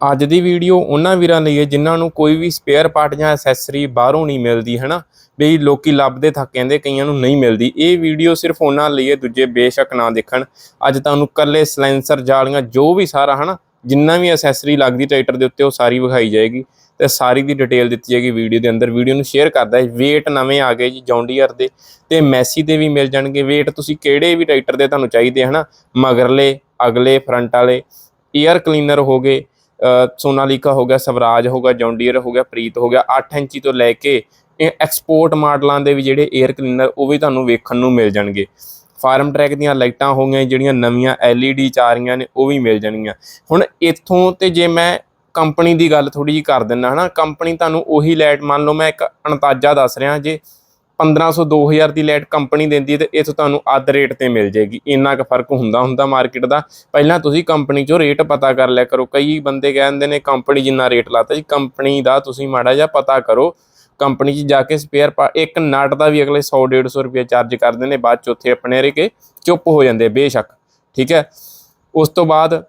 ਅੱਜ ਦੀ ਵੀਡੀਓ ਉਹਨਾਂ ਵੀਰਾਂ ਲਈ ਹੈ ਜਿਨ੍ਹਾਂ ਨੂੰ ਕੋਈ ਵੀ ਸਪੇਅਰ ਪਾਰਟ ਜਾਂ ਐਕਸੈਸਰੀ ਬਾਹਰੋਂ ਨਹੀਂ ਮਿਲਦੀ ਹੈ ਨਾ ਵੀ ਲੋਕੀ ਲੱਭਦੇ ਥੱਕ ਕਹਿੰਦੇ ਕਈਆਂ ਨੂੰ ਨਹੀਂ ਮਿਲਦੀ। ਇਹ ਵੀਡੀਓ ਸਿਰਫ ਉਹਨਾਂ ਲਈ ਹੈ, ਦੂਜੇ ਬੇਸ਼ੱਕ ਨਾ ਦੇਖਣ। ਅੱਜ ਤੁਹਾਨੂੰ ਕੱਲੇ ਸਲੈਂਸਰ, ਜਾਲੀਆਂ, ਜੋ ਵੀ ਸਾਰਾ, ਹਨਾ? ਜਿੰਨਾ ਵੀ ਐਕਸੈਸਰੀ ਲੱਗਦੀ ਟਰੈਕਟਰ ਦੇ ਉੱਤੇ, ਉਹ ਸਾਰੀ ਵਿਖਾਈ ਜਾਏਗੀ ਤੇ ਸਾਰੀ ਦੀ ਡਿਟੇਲ ਦਿੱਤੀ ਜਾਏਗੀ ਵੀਡੀਓ ਦੇ ਅੰਦਰ। ਵੀਡੀਓ ਨੂੰ ਸ਼ੇਅਰ ਕਰਦਾ ਹੈ। weight ਨਵੇਂ ਆ ਗਏ ਜੀ ਜੌਂਡੀਅਰ ਦੇ ਤੇ ਮੈਸੀ ਦੇ ਵੀ ਮਿਲ ਜਾਣਗੇ। weight ਤੁਸੀਂ ਕਿਹੜੇ ਵੀ ਟਰੈਕਟਰ ਦੇ ਤੁਹਾਨੂੰ ਚਾਹੀਦੇ ਹਨਾ? ਮਗਰਲੇ, ਅਗਲੇ ਫਰੰਟ ਵਾਲੇ 에ਅਰ ਕਲੀਨਰ ਹੋ ਗਏ ਸੋਨਾਲੀਕਾ ਹੋ ਗਿਆ, ਸਵਰਾਜ ਹੋ ਗਿਆ ਜੌਂਡੀਅਰ ਹੋ ਗਿਆ, ਪ੍ਰੀਤ ਹੋ ਗਿਆ 8 ਇੰਚੀ ਤੋਂ ਲੈ ਕੇ ਇਹ ਐਕਸਪੋਰਟ ਮਾਡਲਾਂ ਦੇ ਵੀ ਜਿਹੜੇ 에ਅਰ ਕਲੀਨਰ ਉਹ ਵੀ ਤੁਹਾਨੂੰ ਵੇਖਣ ਨੂੰ ਮਿਲ ਜਾਣਗੇ। ਫਾਰਮ ਟਰੈਕ ਦੀਆਂ ਲਾਈਟਾਂ ਹੋ ਗਈਆਂ, ਜਿਹੜੀਆਂ ਨਵੀਆਂ LED ਚ ਆ ਰਹੀਆਂ ਨੇ, ਉਹ ਵੀ ਮਿਲ ਜਾਣਗੀਆਂ। ਹੁਣ ਇੱਥੋਂ ਤੇ ਜੇ ਮੈਂ ਕੰਪਨੀ ਦੀ ਗੱਲ ਥੋੜੀ ਜੀ ਕਰ ਦਿੰਦਾ, ਹਨਾ ਕੰਪਨੀ ਤੁਹਾਨੂੰ ਉਹੀ ਲਾਈਟ ਮੰਨ ਲਓ, ਮੈਂ ਇੱਕ ਅੰਤਾਜ਼ਾ ਦੱਸ ਰਿਹਾ, ਜੇ 1500 2000 ਦੀ ਲਾਈਟ ਕੰਪਨੀ ਦਿੰਦੀ ਹੈ ਤੇ ਇੱਥੋਂ ਤੁਹਾਨੂੰ ਅੱਧ ਰੇਟ ਤੇ ਮਿਲ ਜਾਏਗੀ। ਇੰਨਾ ਕੁ ਫ਼ਰਕ ਹੁੰਦਾ ਹੁੰਦਾ ਮਾਰਕੀਟ ਦਾ। ਪਹਿਲਾਂ ਤੁਸੀਂ ਕੰਪਨੀ 'ਚੋਂ ਰੇਟ ਪਤਾ ਕਰ ਲਿਆ ਕਰੋ। ਕਈ ਬੰਦੇ ਕਹਿੰਦੇ ਨੇ, ਕੰਪਨੀ ਜਿੰਨਾ ਰੇਟ ਲਾਤਾ ਜੀ, ਕੰਪਨੀ ਦਾ ਤੁਸੀਂ ਮਾੜਾ ਜਿਹਾ ਪਤਾ ਕਰੋ। ਕੰਪਨੀ 'ਚ ਜਾ ਕੇ ਸਪੇਅਰ ਪਾ ਇੱਕ ਨਟ ਦਾ ਵੀ ਅਗਲੇ 100 150 ਰੁਪਏ ਚਾਰਜ ਕਰਦੇ ਨੇ, ਬਾਅਦ 'ਚ ਉੱਥੇ ਆਪਣੇ ਰੇ ਚੁੱਪ ਹੋ ਜਾਂਦੇ ਬੇਸ਼ੱਕ। ਠੀਕ ਹੈ? ਉਸ ਤੋਂ ਬਾਅਦ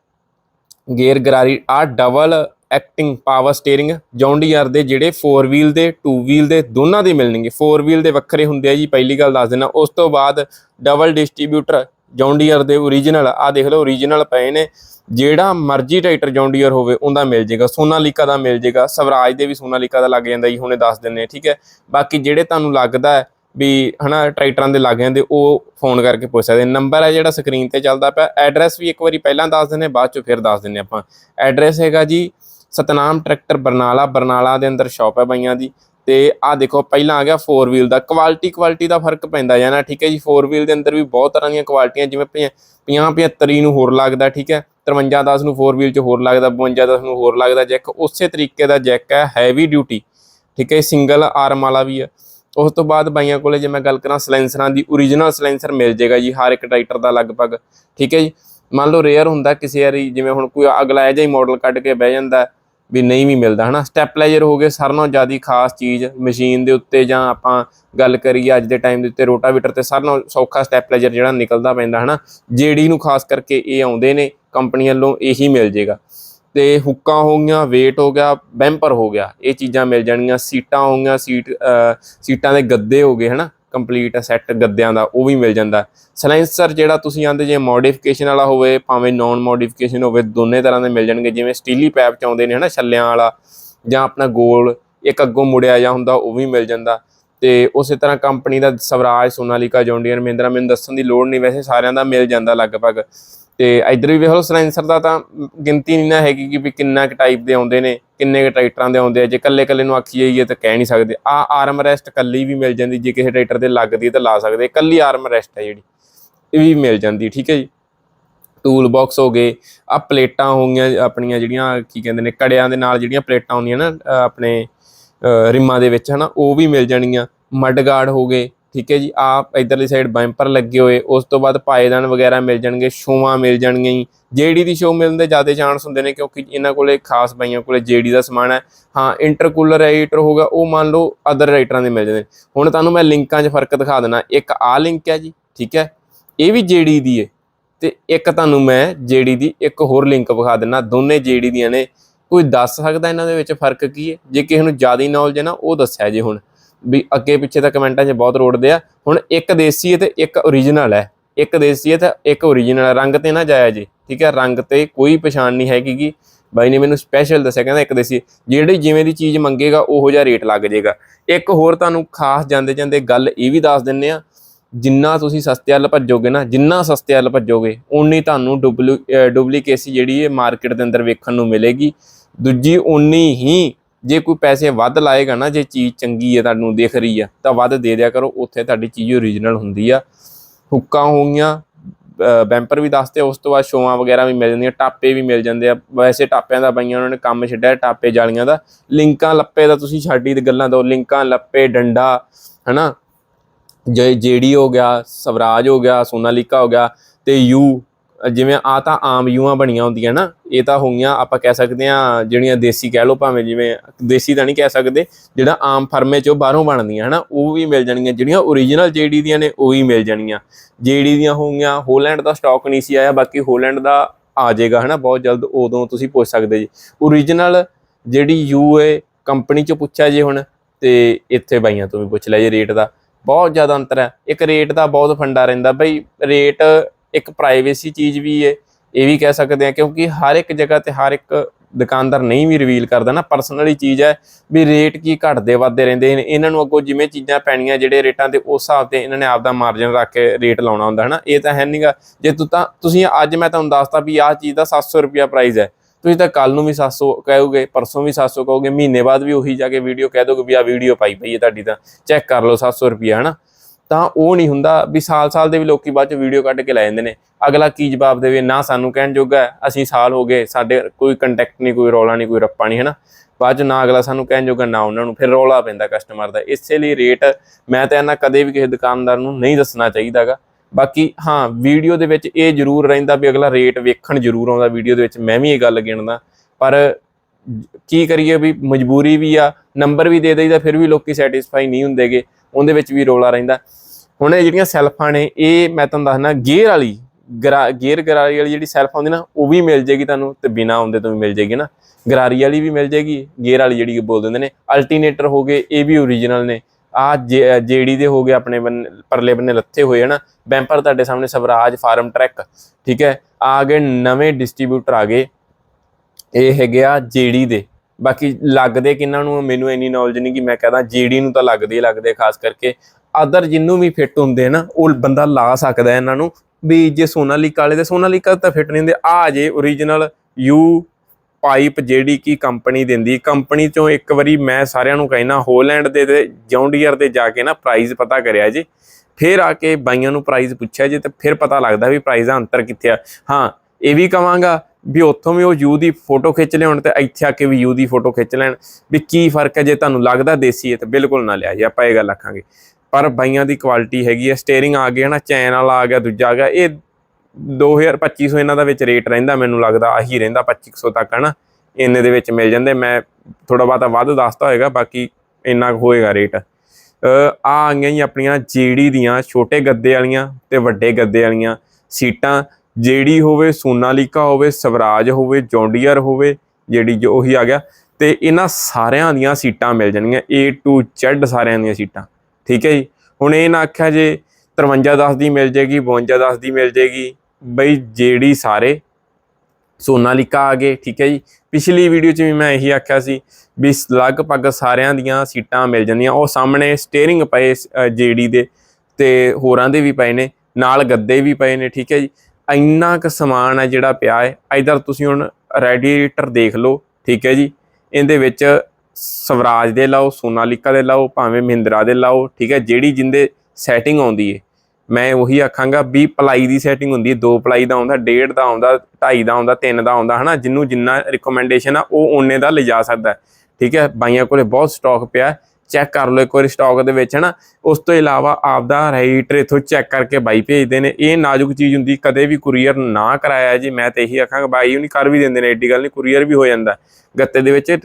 ਗੇਅਰ ਗਰਾਰੀ ਆ double acting power steering John Deere ਦੇ ਜਿਹੜੇ 4 ਵੀਲ ਦੇ 2 ਵੀਲ ਦੇ ਦੋਨਾਂ ਦੇ ਮਿਲਣਗੇ। 4 ਵੀਲ ਦੇ ਵੱਖਰੇ ਹੁੰਦੇ ਆ ਜੀ, ਪਹਿਲੀ ਗੱਲ ਦੱਸ ਦਿੰਦਾ। ਉਸ ਤੋਂ ਬਾਅਦ ਡਬਲ ਡਿਸਟ੍ਰੀਬਿਊਟਰ ਜੌਂਡੀਅਰ ਦੇ ਓਰੀਜਨਲ ਆ ਦੇਖ ਲਓ ਓਰੀਜਨਲ ਪਏ ਨੇ। ਜਿਹੜਾ ਮਰਜ਼ੀ ਟਰੈਕਟਰ ਜੌਂਡੀਅਰ ਹੋਵੇ, ਉਹਦਾ ਮਿਲ ਜੇਗਾ। ਸੋਨਾਲੀਕਾ ਦਾ ਮਿਲ ਜੇਗਾ। ਸਵਰਾਜ ਦੇ ਵੀ ਸੋਨਾਲੀਕਾ ਦਾ ਲੱਗ ਜਾਂਦਾ ਜੀ, ਹੁਣੇ ਦੱਸ ਦਿੰਨੇ ਠੀਕ ਹੈ। ਬਾਕੀ ਜਿਹੜੇ ਤੁਹਾਨੂੰ ਲੱਗਦਾ ਹੈ ਵੀ ਹਨਾ ਟਰੈਕਟਰਾਂ ਦੇ ਲੱਗ ਜਾਂਦੇ, ਉਹ ਫੋਨ ਕਰਕੇ ਪੁੱਛ ਸਕਦੇ ਨੰਬਰ ਹੈ ਜਿਹੜਾ ਸਕਰੀਨ ਤੇ ਚੱਲਦਾ ਪਿਆ। ਐਡਰੈਸ ਵੀ ਇੱਕ ਵਾਰੀ ਪਹਿਲਾਂ ਦੱਸ ਦਿੰਨੇ ਬਾਅਦ 'ਚੋਂ ਫਿਰ ਦੱਸ ਦਿੰਨੇ ਆਪਾਂ। ਐਡਰੈਸ ਹੈਗਾ ਜੀ ਸਤਨਾਮ ਟਰੈਕਟਰ ਬਰਨਾਲਾ ਬਰਨਾਲਾ ਦੇ ਅੰਦਰ ਸ਼ਾਪ ਹੈ ਬਾਈਆਂ ਦੀ। ਤੇ ਆ ਦੇਖੋ, ਪਹਿਲਾਂ ਆ ਗਿਆ 4 ਵੀਲ ਦਾ। ਕੁਆਲਿਟੀ ਕੁਆਲਿਟੀ ਦਾ ਫ਼ਰਕ ਪੈਂਦਾ ਜਾਣਾ, ਠੀਕ ਹੈ ਜੀ? 4 ਵੀਲ ਦੇ ਅੰਦਰ ਵੀ ਬਹੁਤ ਤਰ੍ਹਾਂ ਦੀਆਂ ਕੁਆਲਿਟੀਆਂ ਜਿਵੇਂ 50 75 ਨੂੰ ਹੋਰ ਲੱਗਦਾ, ਠੀਕ ਹੈ? 53 10 ਨੂੰ 4 ਵੀਲ ਚ ਹੋਰ ਲੱਗਦਾ 52 10 ਨੂੰ ਹੋਰ ਲੱਗਦਾ ਜੈਕ ਉਸੇ ਤਰੀਕੇ ਦਾ ਜੈਕ ਹੈ ਹੈਵੀ ਡਿਊਟੀ ਠੀਕ ਹੈ ਸਿੰਗਲ ਆਰਮ ਵਾਲਾ ਵੀ ਹੈ। ਉਸ ਤੋਂ ਬਾਅਦ ਬਾਈਆਂ ਕੋਲੇ ਜੇ ਮੈਂ ਗੱਲ ਕਰਾਂ ਸਲੈਂਸਰਾਂ ਦੀ origignal ਸਲੈਂਸਰ ਮਿਲ ਜੇਗਾ ਜੀ, ਹਰ ਇੱਕ ਟਰੈਕਟਰ ਦਾ ਲਗਭਗ, ਠੀਕ ਹੈ ਜੀ? ਮੰਨ ਲਓ ਰੇਅਰ ਹੁੰਦਾ, ਕਿਸੇ ਵਾਰੀ ਜਿਵੇਂ ਹੁਣ ਕੋਈ ਅਗਲਾ ਇਹ ਜਿਹਾ ਹੀ ਮਾਡਲ ਕੱਢ ਕੇ ਬਹਿ ਜਾਂਦਾ ਵੀ ਨਹੀਂ ਵੀ ਮਿਲਦਾ, ਹਨਾ? ਸਟੈਪਲਾਈਜ਼ਰ ਹੋ ਗਏ, ਸਾਰਿਆਂ ਨਾਲੋਂ ਜ਼ਿਆਦਾ ਖਾਸ ਚੀਜ਼ ਮਸ਼ੀਨ ਦੇ ਉੱਤੇ ਜਾਂ ਆਪਾਂ ਗੱਲ ਕਰੀਏ ਅੱਜ ਦੇ ਟਾਈਮ ਦੇ ਉੱਤੇ, ਰੋਟਾਵੀਟਰ ਤੇ ਸਾਰਿਆਂ ਨਾਲੋਂ ਸੌਖਾ ਸਟੈਪਲਾਈਜ਼ਰ ਜਿਹੜਾ ਨਿਕਲਦਾ ਪੈਂਦਾ, ਹਨਾ? ਜੇਡੀ ਨੂੰ ਖਾਸ ਕਰਕੇ ਇਹ ਆਉਂਦੇ ਨੇ ਕੰਪਨੀ ਵੱਲੋਂ ਇਹੀ ਮਿਲ ਜੇਗਾ। ਤੇ ਹੁੱਕਾਂ ਹੋ ਗਈਆਂ, weight ਹੋ ਗਿਆ ਬੈਂਪਰ ਹੋ ਗਿਆ, ਇਹ ਚੀਜ਼ਾਂ ਮਿਲ ਜਾਣਗੀਆਂ ਸੀਟਾਂ ਹੋ ਗਈਆਂ, ਸੀਟ ਸੀਟਾਂ ਦੇ ਗੱਦੇ ਹੋ ਗਏ, ਹਨਾ? ਕੰਪਲੀਟ ਸੈੱਟ ਗੱਦਿਆਂ ਦਾ, ਉਹ ਵੀ ਮਿਲ ਜਾਂਦਾ। ਸਲੈਂਸਰ ਜਿਹੜਾ ਤੁਸੀਂ ਆਂਦੇ ਜੇ ਮੋਡੀਫਿਕੇਸ਼ਨ ਵਾਲਾ ਹੋਵੇ, ਭਾਵੇਂ ਨਾਨ ਮੋਡੀਫਿਕੇਸ਼ਨ ਹੋਵੇ, ਦੋਨੇ ਤਰ੍ਹਾਂ ਦੇ ਮਿਲ ਜਾਣਗੇ। ਜਿਵੇਂ ਸਟੀਲੀ ਪੈਪ ਚ ਆਉਂਦੇ ਨੇ ਹਨਾ, ਛੱਲਿਆਂ ਵਾਲਾ, ਜਾਂ ਆਪਣਾ ਗੋਲ, ਇੱਕ ਅੱਗੋਂ ਮੁੜਿਆ ਜਾਂ ਹੁੰਦਾ, ਉਹ ਵੀ ਮਿਲ ਜਾਂਦਾ। ਤੇ ਉਸੇ ਤਰ੍ਹਾਂ ਕੰਪਨੀ ਦਾ ਸਵਰਾਜ, ਸੋਨਾਲੀਕਾ ਜੌਂਡੀਅਰ ਮਹਿੰਦਰਾ, ਮੈਨੂੰ ਦੱਸਣ ਦੀ ਲੋੜ ਨਹੀਂ, ਵੈਸੇ ਸਾਰਿਆਂ ਦਾ ਮਿਲ ਜਾਂਦਾ ਲਗਭਗ। ਤੇ ਇਧਰ ਵੀ ਵੇਖ ਲਓ ਸਲੈਂਸਰ ਦਾ ਤਾਂ ਗਿਣਤੀ ਨਹੀਂ ਨਾ ਹੈਗੀ ਕਿ ਵੀ ਕਿੰਨਾ ਕੁ ਟਾਈਪ ਦੇ ਆਉਂਦੇ ਨੇ। ਕਿੰਨੇ ਕੁ ਟਰੈਕਟਰਾਂ ਦੇ ਆਉਂਦੇ ਆ ਜੇ ਕੱਲੇ ਕੱਲੇ ਨੂੰ ਆਖੀ ਜਾਈਏ ਤਾਂ ਕਹਿ ਨਹੀਂ ਸਕਦੇ। ਆ ਆਰਮ ਰੈਸਟ ਕੱਲੀ ਵੀ ਮਿਲ ਜਾਂਦੀ ਜੇ ਕਿਸੇ ਟਰੈਕਟਰ ਦੇ ਲੱਗਦੀ ਹੈ ਤਾਂ ਲਾ ਸਕਦੇ ਕੱਲੀ ਆਰਮ ਰੈਸਟ ਹੈ ਜਿਹੜੀ ਇਹ ਵੀ ਮਿਲ ਜਾਂਦੀ ਠੀਕ ਹੈ ਜੀ। ਟੂਲ ਬਾਕਸ ਹੋ ਗਏ ਆ ਪਲੇਟਾਂ ਹੋ ਗਈਆਂ ਆਪਣੀਆਂ ਜਿਹੜੀਆਂ ਕੀ ਕਹਿੰਦੇ ਨੇ ਕੜਿਆਂ ਦੇ ਨਾਲ ਜਿਹੜੀਆਂ ਪਲੇਟਾਂ ਹੁੰਦੀਆਂ ਨਾ ਆਪਣੇ ਅ, ਰਿਮਾਂ ਦੇ ਵਿੱਚ ਹਨਾ ਉਹ ਵੀ ਮਿਲ ਜਾਣਗੀਆਂ। ਮੱਡ ਗਾਰਡ ਹੋ ਗਏ ਠੀਕ ਹੈ ਜੀ, ਆਪ ਇਧਰਲੀ ਸਾਈਡ ਬੈਂਪਰ ਲੱਗੇ ਹੋਏ, ਉਸ ਤੋਂ ਬਾਅਦ ਪਾਏਦਾਨ ਵਗੈਰਾ ਮਿਲ ਜਾਣਗੇ ਸ਼ੋਆਂ ਮਿਲ ਜਾਣਗੀਆਂ ਜੀ। ਜੇਡੀ ਦੀ ਸ਼ੋ ਮਿਲਣ ਦੇ ਜ਼ਿਆਦਾ ਚਾਂਸ ਹੁੰਦੇ ਨੇ ਕਿਉਂਕਿ ਇਹਨਾਂ ਕੋਲੇ ਖਾਸ ਬਾਈਆਂ ਕੋਲੇ ਜੇਡੀ ਦਾ ਸਮਾਨ ਹੈ। ਹਾਂ ਇੰਟਰਕੂਲਰ ਰਾਈਟਰ ਹੋਗਾ ਉਹ ਮੰਨ ਲਓ ਅਦਰ ਰਾਈਟਰਾਂ ਦੇ ਮਿਲ ਜਾਂਦੇ। ਨੇ ਹੁਣ ਤੁਹਾਨੂੰ ਮੈਂ ਲਿੰਕਾਂ 'ਚ ਫ਼ਰਕ ਦਿਖਾ ਦੇਣਾ ਇੱਕ ਆ ਲਿੰਕ ਹੈ ਜੀ, ਠੀਕ ਹੈ। ਇਹ ਵੀ ਜੇਡੀ ਦੀ ਹੈ ਤੇ ਇੱਕ ਤੁਹਾਨੂੰ ਮੈਂ ਜੇਡੀ ਦੀ, ਇੱਕ ਹੋਰ ਲਿੰਕ ਵਿਖਾ ਦਿੰਨਾ, ਦੋਨੇ ਜੇਡੀ ਦੀਆਂ ਨੇ। ਕੋਈ ਦੱਸ ਸਕਦਾ ਇਹਨਾਂ ਦੇ ਵਿੱਚ ਫ਼ਰਕ ਕੀ ਹੈ ਜੇ ਕਿਸੇ ਨੂੰ ਜ਼ਿਆਦਾ ਨੌਲੇਜ ਹੈ ਨਾ, ਉਹ ਦੱਸਿਆ ਜੇ ਹੁਣ। ਵੀ ਅੱਗੇ ਪਿੱਛੇ ਤਾਂ ਕਮੈਂਟਾਂ 'ਚ ਬਹੁਤ ਰੋੜਦੇ ਆ। ਹੁਣ ਇੱਕ ਦੇਸੀ ਹੈ ਤੇ ਇੱਕ ਓਰੀਜਨਲ ਹੈ। ਇੱਕ ਦੇਸੀ ਹੈ ਤੇ ਇੱਕ ਓਰੀਜਨਲ ਹੈ। ਰੰਗ ਤੇ ਨਾ ਜਾਇਆ ਜੀ, ਠੀਕ ਹੈ? ਰੰਗ ਤੇ ਕੋਈ ਪਛਾਣ ਨਹੀਂ ਹੈਗੀ ਗੀ। ਬਾਈ ਨੇ ਮੈਨੂੰ ਸਪੈਸ਼ਲ ਦੱਸਿਆ, ਕਹਿੰਦਾ ਇੱਕ ਦੇਸੀ ਜਿਹੜੀ ਜਿਵੇਂ ਦੀ ਚੀਜ਼ ਮੰਗੇਗਾ, ਉਹੋ ਜਿਹਾ ਰੇਟ ਲੱਗ ਜਾਏਗਾ ਇੱਕ ਹੋਰ ਤੁਹਾਨੂੰ ਖਾਸ ਜਾਂਦੇ ਜਾਂਦੇ ਗੱਲ ਇਹ ਵੀ ਦੱਸ ਦਿੰਨੇ ਆ, ਜਿੰਨਾ ਤੁਸੀਂ ਸਸਤੇ ਵੱਲ ਭੱਜੋਗੇ ਨਾ, ਜਿੰਨਾ ਸਸਤੇ ਵੱਲ ਭੱਜੋਗੇ ਉਨੀ ਤੁਹਾਨੂੰ ਡੁਪਲੀਕੇਸੀ ਜਿਹੜੀ ਹੈ ਮਾਰਕੀਟ ਦੇ ਅੰਦਰ ਵੇਖਣ ਨੂੰ ਮਿਲੇਗੀ। ਦੂਜੀ, ਓਨੀ ਹੀ ਜੇ ਕੋਈ ਪੈਸੇ ਵੱਧ ਲਾਏਗਾ ਨਾ, ਜੇ ਚੀਜ਼ ਚੰਗੀ ਹੈ ਤੁਹਾਨੂੰ ਦਿਖ ਰਹੀ ਆ, ਤਾਂ ਵੱਧ ਦੇ ਦਿਆ ਕਰੋ, ਉੱਥੇ ਤੁਹਾਡੀ ਚੀਜ਼ ਓਰੀਜਨਲ ਹੁੰਦੀ ਆ। ਹੁੱਕਾਂ ਹੋਗੀਆਂ ਬੈਂਪਰ ਵੀ ਦੱਸਦੇ ਉਸ ਤੋਂ ਬਾਅਦ ਸ਼ੋਆਂ ਵਗੈਰਾ ਵੀ ਮਿਲ ਜਾਂਦੀਆਂ, ਟਾਪੇ ਵੀ ਮਿਲ ਜਾਂਦੇ ਆ। ਵੈਸੇ ਟਾਪਿਆਂ ਦਾ ਬਾਈਆਂ ਉਹਨਾਂ ਨੇ ਕੰਮ ਛੱਡਿਆ, ਟਾਪੇ ਜਾਲੀਆਂ ਦਾ। ਲਿੰਕਾਂ ਲੱਪੇ ਦਾ ਤੁਸੀਂ ਛੱਡੀ ਦੀ ਗੱਲਾਂ ਦੋ, ਲਿੰਕਾਂ ਲੱਪੇ, ਡੰਡਾ, ਹਨਾ? ਜੇ ਜੇੜੀ ਹੋ ਗਿਆ, ਸਵਰਾਜ ਹੋ ਗਿਆ, ਸੋਨਾਲੀਕਾ ਹੋ ਗਿਆ, ਤੇ ਯੂ ਜਿਵੇਂ ਆ ਤਾਂ ਆਮ ਯੂਆਂ ਬਣੀਆਂ ਹੁੰਦੀਆਂ ਨਾ, ਇਹ ਤਾਂ ਹੋਈਆਂ, ਆਪਾਂ ਕਹਿ ਸਕਦੇ ਆ ਜਿਹੜੀਆਂ ਦੇਸੀ ਕਹਿ ਲਓ ਭਾਵੇਂ ਜਿਵੇਂ, ਦੇਸੀ ਤਾਂ ਨਹੀਂ ਕਹਿ ਸਕਦੇ, ਜਿਹੜਾ ਆਮ ਫਰਮੇ ਚੋਂ ਬਾਹਰੋਂ ਬਣਦੀਆਂ, ਹਨਾ, ਉਹ ਵੀ ਮਿਲ ਜਾਣਗੀਆਂ, ਜਿਹੜੀਆਂ ਓਰੀਜਨਲ ਜੇਡੀ ਦੀਆਂ ਨੇ, ਉਹ ਵੀ ਮਿਲ ਜਾਣਗੀਆਂ। ਜੇਡੀ ਦੀਆਂ ਹੋਗੀਆਂ ਹੋਲੈਂਡ ਦਾ ਸਟਾਕ ਨਹੀਂ ਸੀ ਆਇਆ, ਬਾਕੀ ਹੋਲੈਂਡ ਦਾ ਆ ਜਾਏਗਾ, ਹਨਾ, ਬਹੁਤ ਜਲਦ ਉਦੋਂ ਤੁਸੀਂ ਪੁੱਛ ਸਕਦੇ ਜੀ। ਓਰੀਜਨਲ ਜਿਹੜੀ ਯੂਏ ਕੰਪਨੀ ਚੋਂ ਪੁੱਛਿਆ ਜੇ ਹੁਣ, ਤੇ ਇੱਥੇ ਬਾਈਆਂ ਤੋਂ ਵੀ ਪੁੱਛ ਲਿਆ ਜੇ ਰੇਟ ਦਾ। ਬਹੁਤ ਜ਼ਿਆਦਾ ਅੰਤਰ ਹੈ, ਇੱਕ ਰੇਟ ਦਾ ਬਹੁਤ ਫੰਡਾ ਰਹਿੰਦਾ, ਬਈ ਰੇਟ ਇੱਕ ਪ੍ਰਾਈਵੇਸੀ ਚੀਜ਼ ਵੀ ਹੈ ਇਹ ਵੀ ਕਹਿ ਸਕਦੇ ਆ ਕਿਉਂਕਿ ਹਰ ਇੱਕ ਜਗ੍ਹਾ ਤੇ ਹਰ ਇੱਕ ਦੁਕਾਨਦਾਰ ਨਹੀਂ ਵੀ ਰਿਵੀਲ ਕਰਦਾ ਨਾ ਪਰਸਨਲੀ ਚੀਜ਼ ਹੈ ਵੀ ਰੇਟ ਕੀ ਘਟਦੇ ਵੱਧਦੇ ਰਹਿੰਦੇ ਨੇ, ਇਹਨਾਂ ਨੂੰ ਅੱਗੋਂ ਜਿਵੇਂ ਚੀਜ਼ਾਂ ਪੈਣੀਆਂ ਜਿਹੜੇ ਰੇਟਾਂ ਤੇ ਉਸ ਹਿਸਾਬ ਤੇ ਇਹਨਾਂ ਨੇ ਆਪਦਾ ਮਾਰਜਨ ਰੱਖ ਕੇ ਰੇਟ ਲਾਉਣਾ ਹੁੰਦਾ ਹੈ ਨਾ ਇਹ ਤਾਂ ਹੈ ਨਹੀਂਗਾ ਜੇ ਤੂੰ ਤਾਂ, ਤੁਸੀਂ ਅੱਜ ਮੈਂ ਤੁਹਾਨੂੰ ਦੱਸਤਾ ਵੀ ਆਹ ਚੀਜ਼ ਦਾ 700 ਰੁਪਿਆ ਪ੍ਰਾਈਸ ਹੈ, ਤੁਸੀਂ ਤਾਂ ਕੱਲ ਨੂੰ ਵੀ 700 ਕਹੋਗੇ, ਪਰਸੋਂ ਵੀ 700 ਕਹੋਗੇ, ਮਹੀਨੇ ਬਾਅਦ ਵੀ ਉਹੀ ਜਾ ਕੇ ਵੀਡੀਓ ਕਹਿ ਦੋਗੇ ਵੀ ਆ ਵੀਡੀਓ ਪਾਈ ਪਈ ਹੈ ਤੁਹਾਡੀ ਤਾਂ ਚੈੱਕ ਕਰ ਲਓ 700 ਰੁਪਿਆ ਹਨਾ। ਤਾਂ ਉਹ ਨਹੀਂ ਹੁੰਦਾ ਵੀ ਸਾਲ-ਸਾਲ ਦੇ ਵੀ ਲੋਕੀ ਬਾਅਦ ਚ ਵੀਡੀਓ ਕੱਢ ਕੇ ਲੈ ਜਾਂਦੇ ਨੇ। ਅਗਲਾ ਕੀ ਜਵਾਬ ਦੇਵੇ? ਨਾ ਸਾਨੂੰ ਕਹਿਣ ਜੋਗਾ ਅਸੀਂ ਸਾਲ ਹੋ ਗਏ, ਸਾਡੇ ਕੋਈ ਕੰਟੈਕਟ ਨਹੀਂ, ਕੋਈ ਰੌਲਾ ਨਹੀਂ, ਕੋਈ ਰੱਪਾ ਨਹੀਂ, ਹਨਾ? ਬਾਅਦ ਚ ਨਾ ਅਗਲਾ ਸਾਨੂੰ ਕਹਿਣ ਜੋਗਾ, ਨਾ ਉਹਨਾਂ ਨੂੰ। ਫਿਰ ਰੌਲਾ ਪੈਂਦਾ ਕਸਟਮਰ ਦਾ। ਇਸੇ ਲਈ ਰੇਟ ਮੈਂ ਤਾਂ ਇਹਨਾਂ ਕਦੇ ਵੀ ਕਿਸੇ ਦੁਕਾਨਦਾਰ ਨੂੰ ਨਹੀਂ ਦੱਸਣਾ ਚਾਹੀਦਾਗਾ ਬਾਕੀ ਹਾਂ ਵੀਡੀਓ ਦੇ ਵਿੱਚ ਇਹ ਜ਼ਰੂਰ ਰਹਿੰਦਾ ਵੀ ਅਗਲਾ ਰੇਟ ਵੇਖਣ ਜ਼ਰੂਰ ਆਉਂਦਾ ਵੀਡੀਓ ਦੇ ਵਿੱਚ। ਮੈਂ ਵੀ ਇਹ ਗੱਲ ਗਿਣਦਾ। ਪਰ ਕੀ ਕਰੀਏ ਵੀ ਮਜਬੂਰੀ ਵੀ ਆ ਨੰਬਰ ਵੀ ਦੇ ਦਈਦਾ, ਫਿਰ ਵੀ ਲੋਕੀ ਸੈਟੀਸਫਾਈ ਨਹੀਂ ਹੁੰਦੇਗੇ। ਉਹਦੇ ਵਿੱਚ ਵੀ ਰੋਲਾ ਰਹਿੰਦਾ। ਹੁਣ ਇਹ ਜਿਹੜੀਆਂ ਸੈਲਫਾਂ ਨੇ, ਇਹ ਮੈਂ ਤੁਹਾਨੂੰ ਦੱਸਣਾ ਗੇਅਰ ਵਾਲੀ, ਗਰਾ ਗੇਅਰ ਗਰਾਰੀ ਵਾਲੀ ਜਿਹੜੀ ਸੈਲਫ ਆਉਂਦੀ ਨਾ, ਉਹ ਵੀ ਮਿਲ ਜੇਗੀ ਤੁਹਾਨੂੰ ਤੇ ਬਿਨਾ ਆਉਂਦੇ ਤੋਂ ਵੀ ਮਿਲ ਜੇਗੀ ਨਾ। ਗਰਾਰੀ ਵਾਲੀ ਵੀ ਮਿਲ ਜੇਗੀ ਗੇਅਰ ਵਾਲੀ ਜਿਹੜੀ ਬੋਲ ਦਿੰਦੇ ਨੇ। ਅਲਟਰਨੇਟਰ ਹੋ ਗਏ, ਇਹ ਵੀ ਓਰੀਜਨਲ ਨੇ। ਆ ਜੇਡੀ ਦੇ ਹੋ ਗਏ ਆਪਣੇ ਬੰਨੇ- ਪਰਲੇ ਬੰਨੇ ਲੱਥੇ ਹੋਏ ਹਨ ਬੈਂਪਰ ਤੁਹਾਡੇ ਸਾਹਮਣੇ ਸਵਰਾਜ ਫਾਰਮ ਟਰੈਕ, ਠੀਕ ਹੈ? ਆ ਗਏ ਨਵੇਂ ਡਿਸਟ੍ਰੀਬਿਊਟਰ ਆ ਗਏ। ਇਹ ਹੈਗੇ ਆ ਜੇਡੀ ਦੇ। ਬਾਕੀ ਲੱਗਦੇ ਕਿੰਨਾਂ ਨੂੰ, ਮੈਨੂੰ ਇੰਨੀ ਨੌਲੇਜ ਨਹੀਂ ਕਿ ਮੈਂ ਕਹਦਾ ਜੇਡੀ ਨੂੰ ਤਾਂ ਲੱਗਦੇ ਹੀ, ਲੱਗਦੇ ਖਾਸ ਕਰਕੇ ਅਦਰ ਜਿੰਨੂੰ ਵੀ ਫਿੱਟ ਹੁੰਦੇ ਨਾ ਉਹ ਬੰਦਾ ਲਾ ਸਕਦਾ ਇਹਨਾਂ ਨੂੰ। ਵੀ ਜੇ ਸੋਨਾਲੀਕਾ ਵਾਲੇ ਦੇ ਸੋਨਾਲੀਕਾ ਤਾਂ ਫਿੱਟ ਨਹੀਂ ਹੁੰਦੇ। ਆ ਜੇ origignal ਯੂ ਪਾਈਪ ਜਿਹੜੀ ਕੀ ਕੰਪਨੀ ਦਿੰਦੀ ਕੰਪਨੀ ਚੋਂ ਇੱਕ ਵਾਰੀ ਮੈਂ ਸਾਰਿਆਂ ਨੂੰ ਕਹਿਣਾ ਹੋਲੈਂਡ ਦੇ ਤੇ ਜੌਂਡੀਅਰ ਦੇ ਜਾ ਕੇ ਨਾ ਪ੍ਰਾਈਸ ਪਤਾ ਕਰਿਆ ਜੀ। ਫਿਰ ਆ ਕੇ ਬਾਈਆਂ ਨੂੰ ਪ੍ਰਾਈਸ ਪੁੱਛਿਆ ਜੀ, ਤੇ ਫਿਰ ਪਤਾ ਲੱਗਦਾ ਵੀ ਪ੍ਰਾਈਸ ਦਾ ਅੰਤਰ ਕਿੱਥੇ ਆ। ਹਾਂ, ਇਹ ਵੀ ਕਵਾਂਗਾ। ਵੀ ਉੱਥੋਂ ਵੀ ਉਹ ਯੂ ਦੀ ਫੋਟੋ ਖਿੱਚ ਲਿਆਉਣ ਤੇ ਇੱਥੇ ਆ ਕੇ ਵੀ ਯੂ ਦੀ ਫੋਟੋ ਖਿੱਚ ਲੈਣ ਵੀ ਕੀ ਫ਼ਰਕ ਹੈ ਜੇ ਤੁਹਾਨੂੰ ਲੱਗਦਾ ਦੇਸੀ ਹੈ ਤਾਂ ਬਿਲਕੁਲ ਨਾ ਲਿਆ ਜੀ, ਆਪਾਂ ਇਹ ਗੱਲ ਆਖਾਂਗੇ। ਪਰ ਬਾਈਆਂ ਦੀ ਕੁਆਲਿਟੀ ਹੈਗੀ ਹੈ ਸਟੀਅਰਿੰਗ ਆ ਗਿਆ ਨਾ ਚੈਨ ਵਾਲਾ ਆ ਗਿਆ, ਦੂਜਾ ਆ ਗਿਆ, ਇਹ 2000 2500 ਇਹਨਾਂ ਦਾ ਵਿੱਚ ਰੇਟ ਰਹਿੰਦਾ, ਮੈਨੂੰ ਲੱਗਦਾ ਆਹੀ ਰਹਿੰਦਾ 2500 ਤੱਕ ਹਨਾ, ਇੰਨੇ ਦੇ ਵਿੱਚ ਮਿਲ ਜਾਂਦੇ, ਮੈਂ ਥੋੜਾ ਬਹੁਤਾ ਵੱਧ ਦੱਸਦਾ ਹੋਏਗਾ, ਬਾਕੀ ਇੰਨਾ ਕੁ ਹੋਏਗਾ ਰੇਟ ਆ ਆਈਆਂ ਹੀ ਆਪਣੀਆਂ ਜੀਡੀ ਦੀਆਂ, ਛੋਟੇ ਗੱਦੇ ਵਾਲੀਆਂ ਤੇ ਵੱਡੇ ਗੱਦੇ ਵਾਲੀਆਂ ਸੀਟਾਂ ਜਿਹੜੀ ਹੋਵੇ, ਸੋਨਾਲੀਕਾ ਹੋਵੇ, ਸਵਰਾਜ ਹੋਵੇ, ਜੌਂਡੀਅਰ ਹੋਵੇ, ਜਿਹੜੀ ਜੋ ਉਹੀ ਆ ਗਿਆ, ਤੇ ਇਹਨਾਂ ਸਾਰਿਆਂ ਦੀਆਂ ਸੀਟਾਂ ਮਿਲ ਜਾਣਗੀਆਂ, A to Z ਸਾਰਿਆਂ ਦੀਆਂ ਸੀਟਾਂ। ਠੀਕ ਹੈ ਜੀ? ਹੁਣ ਇਹ ਨਾ ਆਖਿਆ ਜੇ 53 10 ਦੀ ਮਿਲ ਜੇਗੀ 52 10 ਦੀ ਮਿਲ ਜੇਗੀ ਬਈ ਜਿਹੜੀ ਸਾਰੇ ਸੋਨਾਲੀਕਾ ਆ ਗਏ, ਠੀਕ ਹੈ ਜੀ? ਪਿਛਲੀ ਵੀਡੀਓ 'ਚ ਵੀ ਮੈਂ ਇਹੀ ਆਖਿਆ ਸੀ ਵੀ ਲਗਭਗ ਸਾਰਿਆਂ ਦੀਆਂ ਸੀਟਾਂ ਮਿਲ ਜਾਂਦੀਆਂ, ਉਹ ਸਾਹਮਣੇ ਸਟੀਅਰਿੰਗ ਪਏ ਜੀਡੀ ਦੇ ਤੇ ਹੋਰਾਂ ਦੇ ਵੀ ਪਏ ਨੇ, ਨਾਲ ਗੱਦੇ ਵੀ ਪਏ ਨੇ, ਠੀਕ ਹੈ ਜੀ? ਇੰਨਾ ਕੁ ਸਮਾਨ ਹੈ ਜਿਹੜਾ ਪਿਆ ਹੈ। ਇਧਰ ਤੁਸੀਂ ਹੁਣ ਰੈਡੀਏਟਰ ਦੇਖ ਲਓ, ਠੀਕ ਹੈ ਜੀ। ਇਹਦੇ ਵਿੱਚ ਸਵਰਾਜ ਦੇ ਲਾਓ, ਸੋਨਾਲੀਕਾ ਦੇ ਲਾਓ, ਭਾਵੇਂ ਮਹਿੰਦਰਾ ਦੇ ਲਾਓ, ਠੀਕ ਹੈ। ਜਿਹੜੀ ਜਿੰਦੇ ਸੈਟਿੰਗ ਆਉਂਦੀ ਹੈ। ਮੈਂ ਉਹੀ ਆਖਾਂਗਾ ਵੀ ਪਲਾਈ ਦੀ ਸੈਟਿੰਗ ਹੁੰਦੀ ਹੈ। ਦੋ ਪਲਾਈ ਦਾ ਆਉਂਦਾ, ਡੇਢ ਦਾ ਆਉਂਦਾ, ਢਾਈ ਦਾ ਆਉਂਦਾ, ਤਿੰਨ ਦਾ ਆਉਂਦਾ, ਹਨਾ। ਜਿੰਨੂੰ ਜਿੰਨਾ ਰਿਕਮੈਂਡੇਸ਼ਨ ਆ, ਉਹ ਓਨੇ ਦਾ ਲਿਜਾ ਸਕਦਾ ਠੀਕ ਹੈ। ਬਾਈਆਂ ਕੋਲੇ ਬਹੁਤ ਸਟਾਕ ਪਿਆ ਚੈੱਕ ਕਰ ਲਓ ਇੱਕ ਵਾਰੀ ਸਟਾਕ ਦੇ ਵਿੱਚ, ਹਨਾ? ਉਸ ਤੋਂ ਇਲਾਵਾ ਆਪਦਾ ਰੇਟਰ ਇਥੋਂ ਚੈੱਕ ਕਰਕੇ ਬਾਈ ਭੇਜਦੇ ਨੇ। ਇਹ ਨਾਜ਼ੁਕ ਚੀਜ਼ ਹੁੰਦੀ, ਕਦੇ ਵੀ ਕੁਰੀਅਰ ਨਾ ਕਰਾਇਆ ਜੀ, ਮੈਂ ਤੇ ਇਹੀ ਆਖਾਂਗਾ, ਬਾਈ ਉਹ ਨਹੀਂ ਕਰ ਵੀ ਦਿੰਦੇ ਨੇ ਐਡੀ ਗੱਲ ਨਹੀਂ ਕੁਰੀਅਰ ਵੀ ਹੋ ਜਾਂਦਾ। ਗੱਤੇ ਦੇ ਵਿੱਚ,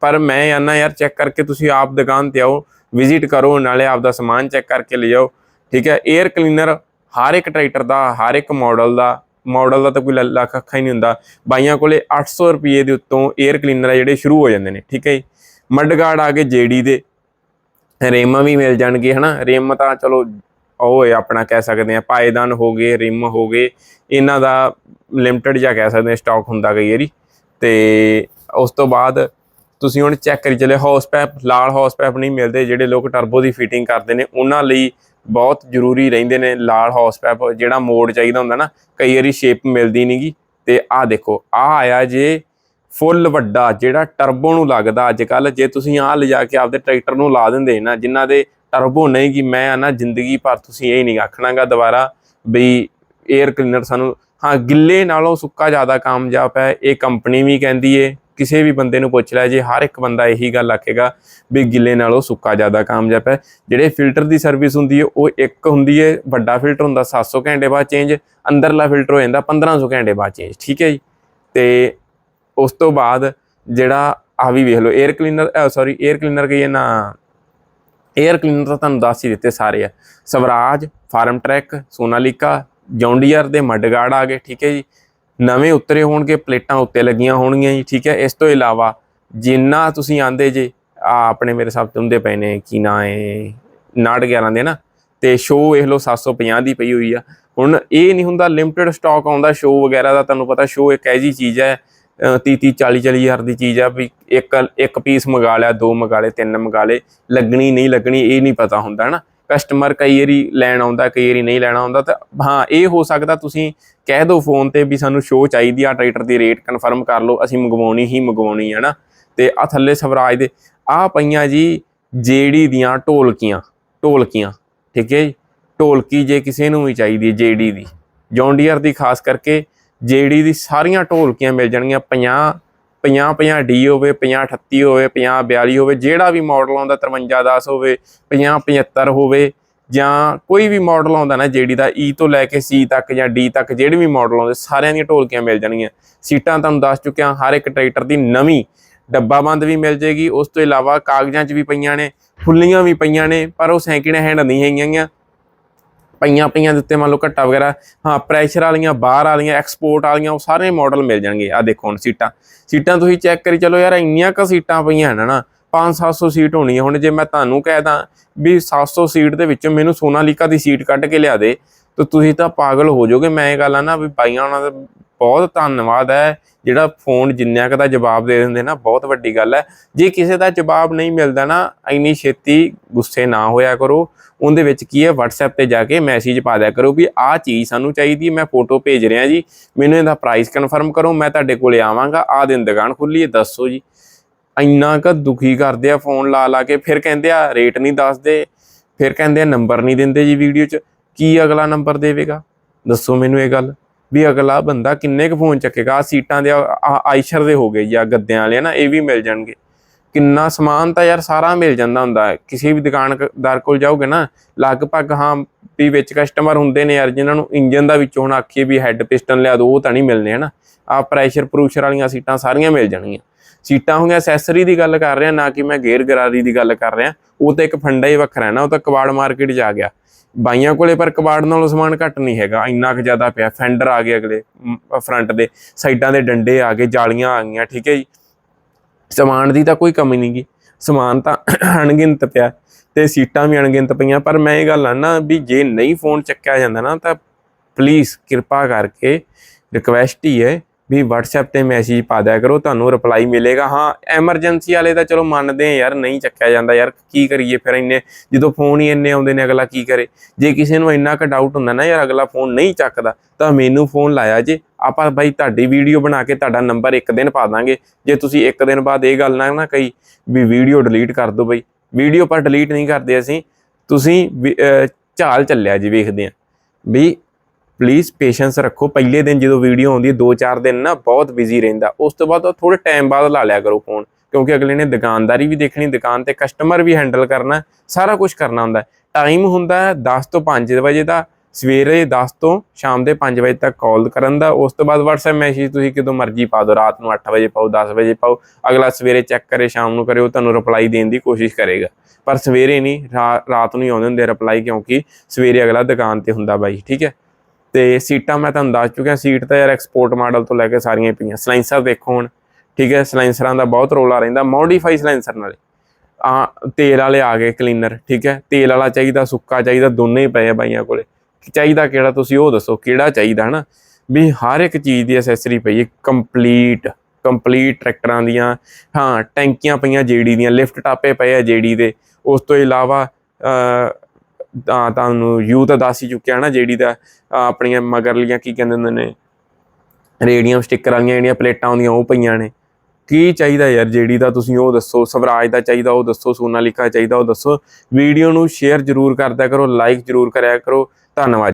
ਪਰ ਮੈਂ ਆਨਾ ਯਾਰ ਚੈੱਕ ਕਰਕੇ ਤੁਸੀਂ ਆਪ ਦੁਕਾਨ ਤੇ ਆਓ ਵਿਜ਼ਿਟ ਕਰੋ, ਨਾਲੇ ਆਪਦਾ ਸਮਾਨ ਚੈੱਕ ਕਰਕੇ ਲੈ ਜਾਓ ਠੀਕ ਹੈ? 에ਅਰ ਕਲੀਨਰ ਹਰ ਇੱਕ ਟਰੈਕਟਰ ਦਾ, ਹਰ ਇੱਕ ਮਾਡਲ ਦਾ ਮਾਡਲ ਦਾ ਤਾਂ ਕੋਈ ਲ- ਲੱਖ ਅੱਖਾਂ ਹੀ ਨਹੀਂ ਹੁੰਦਾ। ਬਾਈਆਂ ਕੋਲੇ 800 ਰੁਪਏ ਦੇ ਉੱਤੋਂ 에ਅਰ ਕਲੀਨਰ ਆ ਜਿਹੜੇ ਸ਼ੁਰੂ ਹੋ ਜਾਂਦੇ ਨੇ, ਠੀਕ ਹੈ ਜੀ? ਮੱਡਗਾਰਡ ਆ ਗਏ ਜੇਡੀ ਦੇ ਰਿਮ ਵੀ ਮਿਲ ਜਾਣਗੇ, ਹਨਾ? ਰੇਮ ਤਾਂ ਚਲੋ ਉਹ ਹੈ, ਆਪਣਾ ਕਹਿ ਸਕਦੇ ਆ ਪਾਏਦਾਨ ਹੋ ਗਏ, ਰਿਮ ਹੋ ਗਏ, ਇਹਨਾਂ ਦਾ ਲਿਮਟਿਡ ਜਾਂ ਕਹਿ ਸਕਦੇ ਆ ਸਟਾਕ ਹੁੰਦਾ ਕਈ ਵਾਰੀ। ਤੇ ਉਸ ਤੋਂ ਬਾਅਦ ਤੁਸੀਂ ਹੁਣ ਚੈੱਕ ਕਰੀ ਚਲੇ ਹੌਸ ਪੈਪ ਲਾਲ ਹੌਸ ਪੈਪ ਨਹੀਂ ਮਿਲਦੇ, ਜਿਹੜੇ ਲੋਕ ਟਰਬੋ ਦੀ ਫਿਟਿੰਗ ਕਰਦੇ ਨੇ, ਉਹਨਾਂ ਲਈ ਬਹੁਤ ਜ਼ਰੂਰੀ ਰਹਿੰਦੇ ਨੇ ਲਾਲ ਹੌਸ ਪੈਪ ਜਿਹੜਾ ਮੋੜ ਚਾਹੀਦਾ ਹੁੰਦਾ ਨਾ, ਕਈ ਵਾਰੀ ਸ਼ੇਪ ਮਿਲਦੀ ਨਹੀਂਗੀ ਤੇ ਆਹ ਦੇਖੋ, ਆਹ ਆਇਆ ਜੇ ਫੁੱਲ ਵੱਡਾ, ਜਿਹੜਾ ਟਰਬੋ ਨੂੰ ਲੱਗਦਾ ਅੱਜ ਕੱਲ ਜੇ ਤੁਸੀਂ ਆਹ ਲਿਜਾ ਕੇ ਆਪਦੇ ਟਰੈਕਟਰ ਨੂੰ ਲਾ ਦਿੰਦੇ ਨਾ, ਜਿਨ੍ਹਾਂ ਦੇ ਟਰਬੋ ਨਹੀਂ ਗੀ ਮੈਂ ਆ ਨਾ, ਜ਼ਿੰਦਗੀ ਭਰ ਤੁਸੀਂ ਇਹ ਨਹੀਂ ਆਖਣਾਗਾ ਦੁਬਾਰਾ ਵੀ 에ਅਰ ਕਲੀਨਰ ਸਾਨੂੰ, ਹਾਂ, ਗਿੱਲੇ ਨਾਲੋਂ ਸੁੱਕਾ ਜ਼ਿਆਦਾ ਕਾਮਯਾਬ ਹੈ, ਇਹ ਕੰਪਨੀ ਵੀ ਕਹਿੰਦੀ ਏ, ਕਿਸੇ ਵੀ ਬੰਦੇ ਨੂੰ ਪੁੱਛ ਲੈ, ਜੇ ਹਰ ਇੱਕ ਬੰਦਾ ਇਹੀ ਗੱਲ ਆਖੇਗਾ ਵੀ ਗਿੱਲੇ ਨਾਲੋਂ ਸੁੱਕਾ ਜ਼ਿਆਦਾ ਕਾਮਯਾਬ ਹੈ, ਜਿਹੜੇ ਫਿਲਟਰ ਦੀ ਸਰਵਿਸ ਹੁੰਦੀ ਹੈ ਉਹ ਇੱਕ ਹੁੰਦੀ ਹੈ ਵੱਡਾ ਫਿਲਟਰ ਹੁੰਦਾ 700 ਘੰਟੇ ਬਾਅਦ ਚੇਂਜ ਅੰਦਰਲਾ ਫਿਲਟਰ ਹੋ ਜਾਂਦਾ 1500 ਘੰਟੇ ਬਾਅਦ ਚੇਂਜ ਠੀਕ ਹੈ ਜੀ? ਤੇ ਉਸ ਤੋਂ ਬਾਅਦ ਜਿਹੜਾ ਆ ਵੀ ਵੇਖ ਲਓ air cleaner sorry air cleaner ਕਹੀਏ ਨਾ 에ਅਰ ਕਲੀਨਰ ਤਾਂ ਤੁਹਾਨੂੰ ਦੱਸ ਹੀ ਦਿੱਤੇ ਸਾਰੇ ਆ। Swaraj, farm track, Sonalika, John Deere ਦੇ ਮੱਡਗਾੜ ਆ ਗਏ, ਠੀਕ ਹੈ ਜੀ। ਨਵੇਂ ਉਤਰੇ ਹੋਣਗੇ, ਪਲੇਟਾਂ ਉੱਤੇ ਲੱਗੀਆਂ ਹੋਣਗੀਆਂ ਜੀ, ਠੀਕ ਹੈ। ਇਸ ਤੋਂ ਇਲਾਵਾ ਜਿੰਨਾ ਤੁਸੀਂ ਆਂਦੇ ਜੇ, ਆ ਆਪਣੇ ਮੇਰੇ ਸਭ ਤੁੰਦੇ ਪਏ ਨੇ, ਕੀ ਨਾ ਏ 911 ਦੇ ਨਾ, ਤੇ ਸ਼ੋ ਵੇਖ ਲਓ 750 ਦੀ ਪਈ ਹੋਈ ਆ। ਹੁਣ ਇਹ ਨਹੀਂ ਹੁੰਦਾ ਲਿਮਟਿਡ ਸਟਾਕ ਆਉਂਦਾ ਸ਼ੋ ਵਗੈਰਾ ਦਾ ਤੁਹਾਨੂੰ ਪਤਾ ਸ਼ੋ ਇੱਕ ਐਜੀ ਚੀਜ਼ ਹੈ 30 30 40 40 ਹਜ਼ਾਰ ਦੀ ਚੀਜ਼ ਆ ਵੀ ਇੱਕ ਇੱਕ ਪੀਸ ਮੰਗਾ ਲਿਆ, ਦੋ ਮੰਗਾ ਲਏ, ਤਿੰਨ ਮੰਗਾ ਲਏ, ਲੱਗਣੀ ਨਹੀਂ ਲੱਗਣੀ ਇਹ ਨਹੀਂ ਪਤਾ ਹੁੰਦਾ, ਹਨਾ? ਕਸਟਮਰ ਕਈ ਵਾਰੀ ਲੈਣ ਆਉਂਦਾ, ਕਈ ਵਾਰੀ ਨਹੀਂ ਲੈਣਾ ਆਉਂਦਾ ਤਾਂ ਹਾਂ, ਇਹ ਹੋ ਸਕਦਾ ਤੁਸੀਂ ਕਹਿ ਦਿਓ ਫੋਨ ਤੇ ਵੀ ਸਾਨੂੰ ਸ਼ੋਅ ਚਾਹੀਦੀ ਆ ਟਰੈਕਟਰ ਦੀ ਰੇਟ ਕਨਫਰਮ ਕਰ ਲਓ, ਅਸੀਂ ਮੰਗਵਾਉਣੀ ਹੀ ਮੰਗਵਾਉਣੀ ਹੈ ਨਾ ਤੇ ਆ ਥੱਲੇ ਸਵਰਾਜ ਦੇ ਆ ਪਈਆਂ ਜੀ ਜੇੜੀ ਦੀਆਂ ਢੋਲਕੀਆਂ ਢੋਲਕੀਆਂ, ਠੀਕ ਹੈ ਜੀ? ਢੋਲਕੀ ਜੇ ਕਿਸੇ ਨੂੰ ਵੀ ਚਾਹੀਦੀ ਹੈ ਜੇਡੀ ਦੀ ਜੌਨ ਦੀ ਖਾਸ ਕਰਕੇ ਜਿਹੜੀ ਦੀ ਸਾਰੀਆਂ ਢੋਲਕੀਆਂ ਮਿਲ ਜਾਣਗੀਆਂ 50 50 50 ਡੀ ਹੋਵੇ 50 38 ਹੋਵੇ 50 42 ਹੋਵੇ, ਜਿਹੜਾ ਵੀ ਮਾਡਲ ਆਉਂਦਾ 53 10 ਹੋਵੇ 50 75 ਹੋਵੇ, ਜਾਂ ਕੋਈ ਵੀ ਮਾਡਲ ਆਉਂਦਾ ਨਾ ਜਿਹੜੀ ਦਾ ਈ ਤੋਂ ਲੈ ਕੇ ਸੀ ਤੱਕ ਜਾਂ ਡੀ ਤੱਕ ਜਿਹੜੇ ਵੀ ਮਾਡਲ ਆਉਂਦੇ, ਸਾਰਿਆਂ ਦੀਆਂ ਢੋਲਕੀਆਂ ਮਿਲ ਜਾਣਗੀਆਂ। ਸੀਟਾਂ ਤੁਹਾਨੂੰ ਦੱਸ ਚੁੱਕਿਆ, ਹਰ ਇੱਕ ਟਰੈਕਟਰ ਦੀ ਨਵੀਂ ਡੱਬਾ ਬੰਦ ਵੀ ਮਿਲ ਜੇਗੀ ਉਸ ਤੋਂ ਇਲਾਵਾ ਕਾਗਜ਼ਾਂ 'ਚ ਵੀ ਪਈਆਂ ਨੇ, ਫੁੱਲੀਆਂ ਵੀ ਪਈਆਂ ਨੇ, ਪਰ ਉਹ ਸੈਕਿੰਡ ਹੈਂਡ ਨਹੀਂ ਹੈਗੀਆਂ। ਪਈਆਂ ਪਈਆਂ ਦੇ ਉੱਤੇ ਮੰਨ ਲਓ ਘੱਟਾ ਵਗੈਰਾ, ਹਾਂ ਪ੍ਰੈਸ਼ਰ ਵਾਲੀਆਂ, ਬਾਹਰ ਵਾਲੀਆਂ ਐਕਸਪੋਰਟ ਵਾਲੀਆਂ, ਉਹ ਸਾਰੇ ਮਾਡਲ ਮਿਲ ਜਾਣਗੇ। ਆ ਦੇਖੋ ਹੁਣ ਸੀਟਾਂ। ਸੀਟਾਂ ਤੁਸੀਂ ਚੈੱਕ ਕਰੀ, ਚਲੋ ਯਾਰ ਇੰਨੀਆਂ ਕ ਸੀਟਾਂ ਪਈਆਂ ਹਨ ਨਾ 5-700 ਸੀਟ ਹੋਣੀ ਹੈ ਹੁਣ ਜੇ ਮੈਂ ਤੁਹਾਨੂੰ ਕਹਿ ਦਾਂ ਵੀ 700 ਸੀਟ ਦੇ ਵਿੱਚੋਂ ਮੈਨੂੰ ਸੋਨਾਲੀਕਾ ਦੀ ਸੀਟ ਕੱਢ ਕੇ ਲਿਆ ਦੇ, ਤਾਂ ਤੁਸੀਂ ਤਾਂ ਪਾਗਲ ਹੋ ਜਾਓਗੇ। ਮੈਂ ਇਹ ਗੱਲ ਆ ਨਾ ਵੀ ਬਾਈਆਂ ਉਹਨਾਂ ਦੇ ਬਹੁਤ ਧੰਨਵਾਦ ਹੈ। ਜਿਹੜਾ ਫੋਨ ਜਿੰਨਿਆਂ ਕ ਦਾ ਜਵਾਬ ਦੇ ਦਿੰਦੇ ਨਾ, ਬਹੁਤ ਵੱਡੀ ਗੱਲ ਹੈ। ਜੇ ਕਿਸੇ ਦਾ ਜਵਾਬ ਨਹੀਂ ਮਿਲਦਾ ਨਾ, ਇੰਨੀ ਛੇਤੀ ਗੁੱਸੇ ਨਾ ਹੋਇਆ ਕਰੋ। ਉਹਦੇ ਵਿੱਚ ਕੀ ਹੈ, WhatsApp ਤੇ ਜਾ ਕੇ ਮੈਸੇਜ ਪਾ ਦਿਆ ਕਰੋ ਵੀ ਆਹ ਚੀਜ਼ ਸਾਨੂੰ ਚਾਹੀਦੀ ਮੈਂ ਫੋਟੋ ਭੇਜ ਰਿਹਾ ਜੀ। ਮੈਨੂੰ ਇਹਦਾ ਪ੍ਰਾਈਸ ਕਨਫਰਮ ਕਰੋ, ਮੈਂ ਤੁਹਾਡੇ ਕੋਲੇ ਆਵਾਂਗਾ, ਆਹ ਦਿਨ ਦੁਕਾਨ ਖੁੱਲੀ ਹੈ, ਦੱਸੋ ਜੀ। ਇੰਨਾ ਕ ਦੁਖੀ ਕਰਦੇ ਆ ਫੋਨ ਲਾ ਲਾ ਕੇ, ਫਿਰ ਕਹਿੰਦੇ ਆ ਰੇਟ ਨਹੀਂ ਦੱਸਦੇ, ਫਿਰ ਕਹਿੰਦੇ ਆ ਨੰਬਰ ਨਹੀਂ ਦਿੰਦੇ ਜੀ ਵੀਡੀਓ 'ਚ। ਕੀ ਅਗਲਾ ਨੰਬਰ ਦੇਵੇਗਾ? ਦੱਸੋ ਮੈਨੂੰ ਇਹ ਗੱਲ। ਵੀ ਅਗਲਾ ਬੰਦਾ ਕਿੰਨੇ ਕੁ ਫੋਨ ਚੱਕੇਗਾ? ਆਹ ਸੀਟਾਂ ਦੇ, ਆਹ- ਆਇਸ਼ਰ ਦੇ ਹੋ ਗਏ ਜਾਂ ਗੱਦਿਆਂ ਵਾਲੇ ਨਾ ਇਹ ਵੀ ਮਿਲ ਜਾਣਗੇ। ਕਿੰਨਾ ਸਮਾਨ ਤਾਂ ਯਾਰ ਸਾਰਾ ਮਿਲ ਜਾਂਦਾ ਹੁੰਦਾ। ਹੈ ਕਿਸੇ ਵੀ ਦੁਕਾਨਦਾਰ ਕੋਲ ਜਾਓਗੇ ਨਾ, ਲਗਭਗ ਹਾਂ, ਵੀ ਵਿੱਚ ਕਸਟਮਰ ਹੁੰਦੇ ਨੇ ਯਾਰ, ਜਿਨ੍ਹਾਂ ਨੂੰ ਇੰਜਨ ਦਾ ਵਿੱਚੋਂ ਹੁਣ ਆਖੀਏ ਵੀ ਹੈੱਡ ਪਿਸਟਨ ਲਿਆ ਦੋ, ਉਹ ਤਾਂ ਨਹੀਂ ਮਿਲਨੇ ਹਨਾ? ਆ ਪ੍ਰੈਸ਼ਰ ਪ੍ਰੂਸ਼ਰ ਵਾਲੀਆਂ ਸੀਟਾਂ ਸਾਰੀਆਂ ਮਿਲ ਜਾਣਗੀਆਂ। ਸੀਟਾਂ ਹੋਈਆਂ ਐਸੈਸਰੀ ਦੀ ਗੱਲ ਕਰ ਰਿਹਾ, ਨਾ ਕਿ ਮੈਂ ਗੇਅਰ ਗਰਾਰੀ ਦੀ ਗੱਲ ਕਰ ਰਿਹਾ। ਉਹ ਤਾਂ ਇੱਕ ਫੰਡਾ ਹੀ ਵੱਖਰਾ ਹੈ ਨਾ, ਉਹ ਤਾਂ ਕਬਾੜ ਮਾਰਕੀਟ 'ਚ ਆ ਗਿਆ। ਬਾਈਆਂ ਕੋਲੇ ਪਰ ਕਬਾੜ ਨਾਲੋਂ ਸਮਾਨ ਘੱਟ ਨਹੀਂ ਹੈਗਾ, ਇੰਨਾ ਕੁ ਜ਼ਿਆਦਾ ਪਿਆ। ਫੈਂਡਰ ਆ ਗਏ ਅਗਲੇ ਫਰੰਟ ਦੇ। ਸਾਈਡਾਂ ਦੇ ਡੰਡੇ ਆ ਗਏ, ਜਾਲੀਆਂ ਆ ਗਈਆਂ, ਠੀਕ ਹੈ ਜੀ। ਸਮਾਨ ਦੀ ਤਾਂ ਕੋਈ ਕਮੀ ਨਹੀਂ ਗੀ। ਸਮਾਨ ਤਾਂ ਅਣਗਿਣਤ ਪਿਆ ਤੇ ਸੀਟਾਂ ਵੀ ਅਣਗਿਣਤ ਪਈਆਂ, ਪਰ ਮੈਂ ਇਹ ਗੱਲ ਆ ਵੀ ਜੇ ਨਹੀਂ ਫੋਨ ਚੱਕਿਆ ਜਾਂਦਾ ਨਾ, ਤਾਂ ਪਲੀਜ਼ ਕਿਰਪਾ ਕਰਕੇ ਰਿਕਵੈਸਟ ਹੀ ਹੈ ਵੀ WhatsApp ਤੇ ਮੈਸੇਜ ਪਾ ਦਿਆ ਕਰੋ ਤੁਹਾਨੂੰ ਰਿਪਲਾਈ ਮਿਲੇਗਾ। ਹਾਂ ਐਮਰਜੈਂਸੀ ਵਾਲੇ ਤਾਂ ਚਲੋ ਮੰਨਦੇ ਆ ਯਾਰ ਨਹੀਂ ਚੱਕਿਆ ਜਾਂਦਾ ਯਾਰ ਕੀ ਕਰੀਏ ਫਿਰ ਇੰਨੇ ਜਦੋਂ ਫੋਨ ਹੀ ਇੰਨੇ ਆਉਂਦੇ ਨੇ ਅਗਲਾ ਕੀ ਕਰੇ? ਜੇ ਕਿਸੇ ਨੂੰ ਇੰਨਾ ਕੁ ਡਾਊਟ ਹੁੰਦਾ ਨਾ ਯਾਰ ਅਗਲਾ ਫੋਨ ਨਹੀਂ ਚੱਕਦਾ ਤਾਂ ਮੈਨੂੰ ਫੋਨ ਲਾਇਆ ਜੇ। ਆਪਾਂ ਬਾਈ ਤੁਹਾਡੀ ਵੀਡੀਓ ਬਣਾ ਕੇ ਤੁਹਾਡਾ ਨੰਬਰ ਇੱਕ ਦਿਨ ਪਾ ਦਾਂਗੇ। ਜੇ ਤੁਸੀਂ ਇੱਕ ਦਿਨ ਬਾਅਦ ਇਹ ਗੱਲ ਨਾ ਨਾ ਕਹੀ ਵੀ ਵੀਡੀਓ ਡਿਲੀਟ ਕਰ ਦਿਓ ਬਈ। ਵੀਡੀਓ ਪਰ ਡਿਲੀਟ ਨਹੀਂ ਕਰਦੇ ਅਸੀਂ। ਤੁਸੀਂ ਵੀ, ਝਾਲ ਚੱਲਿਆ ਜੀ ਵੇਖਦੇ ਆ। ਵੀ ਪਲੀਜ਼ ਪੇਸ਼ੈਂਸ ਰੱਖੋ। ਪਹਿਲੇ ਦਿਨ ਜਦੋਂ ਵੀਡੀਓ ਆਉਂਦੀ ਹੈ 2-4 ਦਿਨ ਨਾ ਬਹੁਤ ਬਿਜ਼ੀ ਰਹਿੰਦਾ। ਉਸ ਤੋਂ ਬਾਅਦ ਥੋੜੇ ਟਾਈਮ ਬਾਅਦ ਲਾ ਲਿਆ ਕਰੋ ਫੋਨ ਕਿਉਂਕਿ ਅਗਲੇ ਨੇ ਦੁਕਾਨਦਾਰੀ ਵੀ ਦੇਖਣੀ, ਦੁਕਾਨ ਤੇ ਕਸਟਮਰ ਵੀ ਹੈਂਡਲ ਕਰਨਾ, ਸਾਰਾ ਕੁਝ ਕਰਨਾ ਹੁੰਦਾ ਟਾਈਮ ਹੁੰਦਾ ਹੈ 10 ਤੋਂ 5 ਵਜੇ ਦਾ, ਸਵੇਰੇ 10 ਤੋਂ ਸ਼ਾਮ ਦੇ 5 ਵਜੇ ਤੱਕ ਕਾਲ ਕਰਨ ਦਾ। ਉਸ ਤੋਂ ਬਾਅਦ WhatsApp ਮੈਸੇਜ ਤੁਸੀਂ ਕਿਦੋਂ ਮਰਜ਼ੀ ਪਾ ਦਿਓ, ਰਾਤ ਨੂੰ 8 ਵਜੇ ਪਾਓ 10 ਵਜੇ ਪਾਓ, ਅਗਲਾ ਸਵੇਰੇ ਚੈੱਕ ਕਰੇ, ਸ਼ਾਮ ਨੂੰ ਕਰੇ, ਉਹ ਤੁਹਾਨੂੰ ਰਿਪਲਾਈ ਦੇਣ ਦੀ ਕੋਸ਼ਿਸ਼ ਕਰੇਗਾ। ਪਰ ਸਵੇਰੇ ਨਹੀਂ ਰਾਤ ਨੂੰ ਹੀ ਆਉਂਦੇ ਹੁੰਦੇ ਰਿਪਲਾਈ ਕਿਉਂਕਿ ਸਵੇਰੇ ਅਗਲਾ ਦੁਕਾਨ ਤੇ ਹੁੰਦਾ ਬਾਈ, ਠੀਕ ਹੈ? ਤੇ ਸੀਟਾਂ ਮੈਂ ਤੁਹਾਨੂੰ ਦੱਸ ਚੁੱਕਿਆ, ਸੀਟ ਤਾਂ ਯਾਰ ਐਕਸਪੋਰਟ ਮਾਡਲ ਤੋਂ ਲੈ ਕੇ ਸਾਰੀਆਂ ਪਈਆਂ। ਸਲਾਈਸਰ ਦੇਖੋ ਹੁਣ, ਠੀਕ ਹੈ? ਸਲਾਈਸਰਾਂ ਦਾ ਬਹੁਤ ਰੋਲਾ ਰਹਿੰਦਾ ਮੋਡੀਫਾਈ ਸਲਾਈਸਰ ਨਾਲੇ। ਆ, ਤੇਲ ਵਾਲੇ ਆ ਗਏ ਕਲੀਨਰ ਠੀਕ ਹੈ? ਤੇਲ ਵਾਲਾ ਚਾਹੀਦਾ, ਸੁੱਕਾ ਚਾਹੀਦਾ, ਦੋਨੇ ਹੀ ਪਏ ਆ ਬਾਈਆਂ ਕੋਲੇ। ਚਾਹੀਦਾ ਕਿਹੜਾ ਤੁਸੀਂ ਉਹ ਦੱਸੋ, ਕਿਹੜਾ ਚਾਹੀਦਾ, ਹਨਾ? ਵੀ ਹਰ ਇੱਕ ਚੀਜ਼ ਦੀ ਐਸੈਸਰੀ ਪਈ ਹੈ ਕੰਪਲੀਟ ਕੰਪਲੀਟ ਟਰੈਕਟਰਾਂ ਦੀਆਂ। ਹਾਂ, ਟੈਂਕੀਆਂ ਪਈਆਂ ਜੇਡੀ ਦੀਆਂ ਲਿਫਟ ਟਾਪੇ ਪਏ ਆ ਜੇਡੀ ਦੇ। ਉਸ ਤੋਂ ਇਲਾਵਾ ਤਾਂ ਤੁਹਾਨੂੰ ਯੂ ਤਾਂ ਦੱਸ ਹੀ ਚੁੱਕਿਆ ਨਾ, ਜਿਹੜੀ ਦਾ ਆਪਣੀਆਂ ਮਗਰਲੀਆਂ ਕੀ ਕਹਿੰਦੇ ਹੁੰਦੇ ਨੇ ਰੇਡੀਅਮ ਸਟicker ਵਾਲੀਆਂ ਜਿਹੜੀਆਂ ਪਲੇਟਾਂ ਆਉਂਦੀਆਂ, ਉਹ ਪਈਆਂ ਨੇ। ਕੀ ਚਾਹੀਦਾ ਯਾਰ, ਜਿਹੜੀ ਦਾ ਤੁਸੀਂ ਉਹ ਦੱਸੋ, ਸਵਰਾਜ ਦਾ ਚਾਹੀਦਾ, ਉਹ ਦੱਸੋ, ਸੋਨਾਲੀਕਾ ਚਾਹੀਦਾ, ਉਹ ਦੱਸੋ। ਵੀਡੀਓ ਨੂੰ ਸ਼ੇਅਰ ਜ਼ਰੂਰ ਕਰਦਿਆ ਕਰੋ ਲਾਈਕ ਜ਼ਰੂਰ ਕਰਿਆ ਕਰੋ। ਧੰਨਵਾਦ।